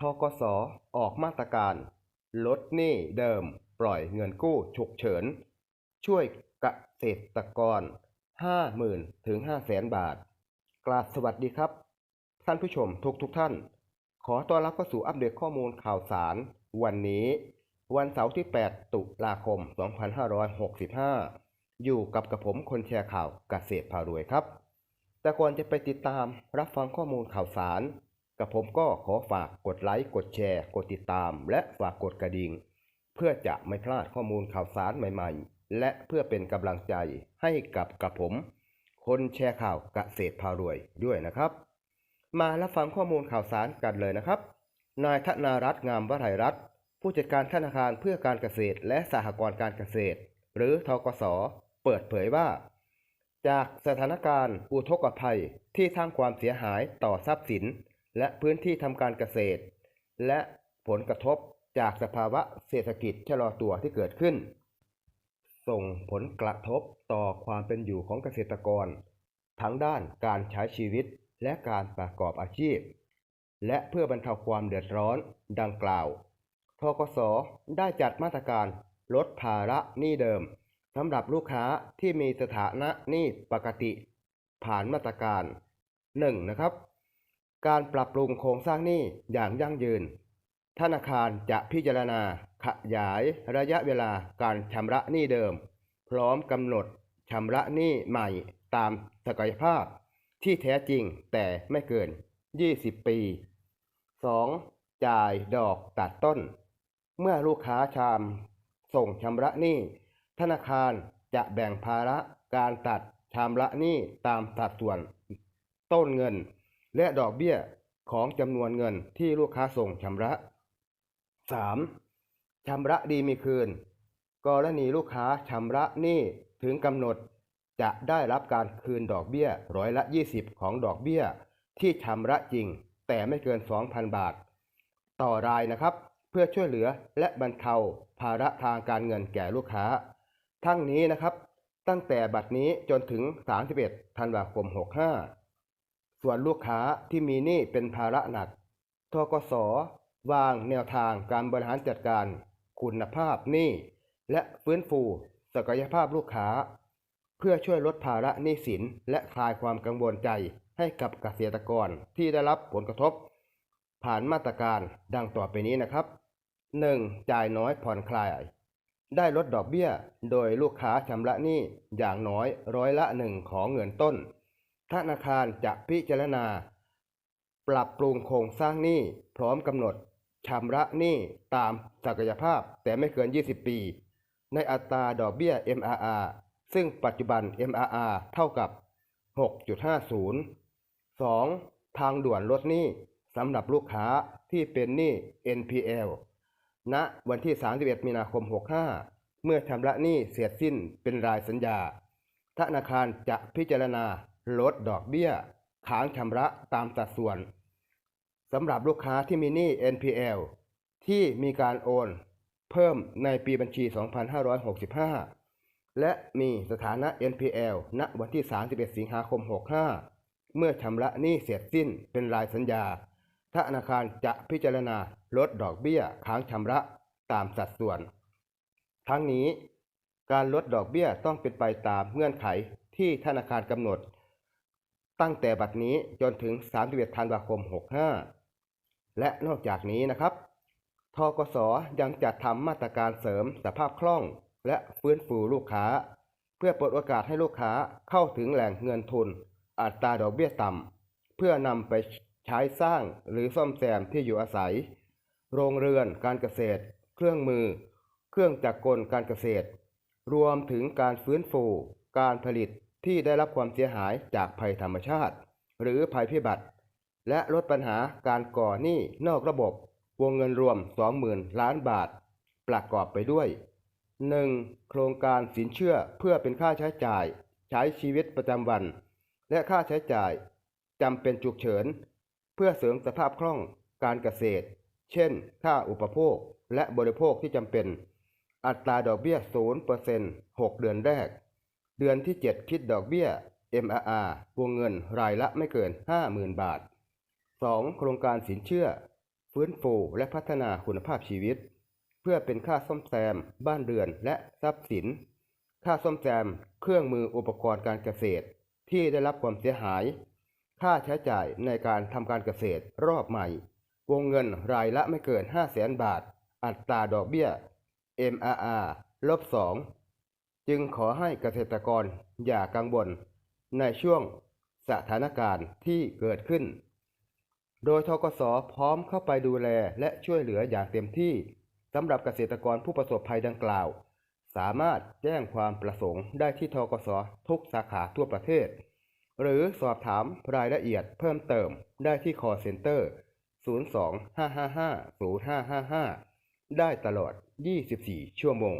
ทกสออกมาตรการ ลดหนี้เดิม ปล่อยเงินกู้ฉุกเฉิน ช่วยเกษตรกร 50,000ถึง500,000 บาท กราบสวัสดีครับ ท่านผู้ชมทุกทุกท่าน ขอต้อนรับเข้าสู่อัปเดตข้อมูลข่าวสาร วันนี้ วันเสาร์ที่ 8 ตุลาคม 2565 อยู่กับกระผมคนแชร์ข่าวเกษตรพารวยครับ แต่ก่อนจะไปติดตามรับฟังข้อมูลข่าวสาร กับผมก็ขอฝากกดไลค์กดแชร์ กดติดตาม และฝากกดกระดิ่ง เพื่อจะไม่พลาดข้อมูลข่าวสารใหม่ๆ และเพื่อเป็นกำลังใจให้กับกับผม คนแชร์ข่าวเกษตรพารวยด้วยนะครับ มารับฟังข้อมูลข่าวสารกันเลยนะครับ นายธนารัตน์งามวรัยรัตน์ผู้จัดการธนาคารเพื่อการเกษตร และสหกรณ์การเกษตร หรือทกส เปิดเผยว่า จากสถานการณ์อุทกภัยที่สร้างความเสียหายต่อทรัพย์สิน และพื้นที่ทำการเกษตร และผลกระทบจากสภาวะเศรษฐกิจชะลอตัวที่เกิดขึ้น ส่งผลกระทบต่อความเป็นอยู่ของเกษตรกร ทั้งด้านการใช้ชีวิตและการประกอบอาชีพ และเพื่อบรรเทาความเดือดร้อนดังกล่าวทกสได้จัดมาตรการลดภาระหนี้เดิมสำหรับลูกค้าที่มีสถานะหนี้ปกติ ผ่านมาตรการ 1. นะครับ การปรับปรุงโครงสร้างหนี้อย่างยั่งยืน ธนาคารจะพิจารณาขยายระยะเวลาการชำระหนี้เดิม พร้อมกำหนดชำระหนี้ใหม่ตามศักยภาพ ที่แท้จริงแต่ไม่เกิน 20 ปี 2. จ่ายดอกตัดต้น เมื่อลูกค้าชามส่งชำระหนี้ ธนาคารจะแบ่งภาระการตัดชำระหนี้ตามสัดส่วน ต้นเงิน และดอกเบี้ยของจำนวนเงินที่ลูกค้าส่งชำระ 3. ชำระดีมีคืน กรณีลูกค้าชำระหนี้ถึงกำหนด จะได้รับการคืนดอกเบี้ยร้อยละ 20 ของดอกเบี้ย ที่ชำระจริง แต่ไม่เกิน 2,000 บาท ต่อรายนะครับ เพื่อช่วยเหลือและบรรเทาภาระทางการเงินแก่ลูกค้า ทั้งนี้นะครับ ตั้งแต่บัดนี้จนถึง 31 ธันวาคม 65 ส่วนลูกค้าที่มีหนี้เป็นภาระหนัก ทกส วางแนวทางการบริหารจัดการ คุณภาพหนี้และฟื้นฟูศักยภาพลูกค้า เพื่อช่วยลดภาระหนี้สินและคลายความกังวลใจให้กับเกษตรกรที่ได้รับผลกระทบ ผ่านมาตรการดังต่อไปนี้นะครับ 1. จ่ายน้อยผ่อนคลาย ได้ลดดอกเบี้ย โดยลูกค้าชำระหนี้อย่างน้อยร้อยละหนึ่งของเงินต้น ธนาคารจะพิจารณา ปรับปรุงโครงสร้างหนี้พร้อมกำหนดชำระหนี้ตามศักยภาพแต่ไม่เกิน 20 ปี ในอัตราดอกเบี้ย MRR ซึ่งปัจจุบัน MRR เท่ากับ 6.50 2. ทางด่วนลดหนี้สำหรับลูกค้าที่เป็นหนี้ NPL ณวันที่ 31 มีนาคม 65 เมื่อชำระหนี้เสร็จสิ้นเป็นรายสัญญา ธนาคารจะพิจารณา ลดดอกเบี้ย ค้างชำระตามสัดส่วนสำหรับลูกค้าที่มีหนี้ NPL ที่มีการโอน เพิ่มในปีบัญชี 2565 และมีสถานะ NPL ณ วันที่ 31 สิงหาคม 65 เมื่อชำระหนี้เสร็จสิ้นเป็นรายสัญญาธนาคารจะพิจารณาลดดอกเบี้ยค้างชำระตามสัดส่วน ทั้งนี้ การลดดอกเบี้ยต้องเป็นไปตามเงื่อนไขที่ธนาคารกำหนด ตั้งแต่บัดนี้จนถึง31ธันวาคม 65 และนอกจากนี้นะครับทกสยังจัดทำมาตรการเสริมสภาพคล่องและฟื้นฟูลูกค้า เพื่อเปิดโอกาสให้ลูกค้าเข้าถึงแหล่งเงินทุน อัตราดอกเบี้ยต่ำ เพื่อนำไปใช้สร้างหรือซ่อมแซมที่อยู่อาศัย โรงเรือนการเกษตร เครื่องมือ เครื่องจักรกลการเกษตร รวมถึงการฟื้นฟู การผลิต ที่ได้รับความเสียหายจากภัยธรรมชาติ หรือภัยพิบัติ และลดปัญหาการก่อหนี้นอกระบบ วงเงินรวม 20,000 ล้านบาท ประกอบไปด้วย 1. โครงการสินเชื่อเพื่อเป็นค่าใช้จ่าย ใช้ชีวิตประจำวัน และค่าใช้จ่ายจำเป็นฉุกเฉิน เพื่อเสริมสภาพคล่องการเกษตร เช่น ค่าอุปโภคและบริโภคที่จำเป็น อัตราดอกเบี้ย0% 6 เดือนแรก เดือนที่ 7 คิดดอกเบี้ย MRR วงเงินรายละไม่เกิน 50,000 บาท 2. โครงการสินเชื่อ ฟื้นฟูและพัฒนาคุณภาพชีวิต เพื่อเป็นค่าซ่อมแซม บ้านเรือนและทรัพย์สิน ค่าซ่อมแซม เครื่องมืออุปกรณ์การเกษตร ที่ได้รับความเสียหาย ค่าใช้จ่ายในการทำการเกษตรรอบใหม่ วงเงินรายละไม่เกิน 5 0 0แสนบาท อัตราดอกเบี้ย MRR ลบ2 จึงขอให้เกษตรกรอย่ากังวลในช่วงสถานการณ์ที่เกิดขึ้น โดยทกสพร้อมเข้าไปดูแลและช่วยเหลืออย่างเต็มที่สำหรับเกษตรกรผู้ประสบภัยดังกล่าว สามารถแจ้งความประสงค์ได้ที่ทกสทุกสาขาทั่วประเทศ หรือสอบถามรายละเอียดเพิ่มเติมได้ที่ call center 02 555 0555 ได้ตลอด 24 ชั่วโมง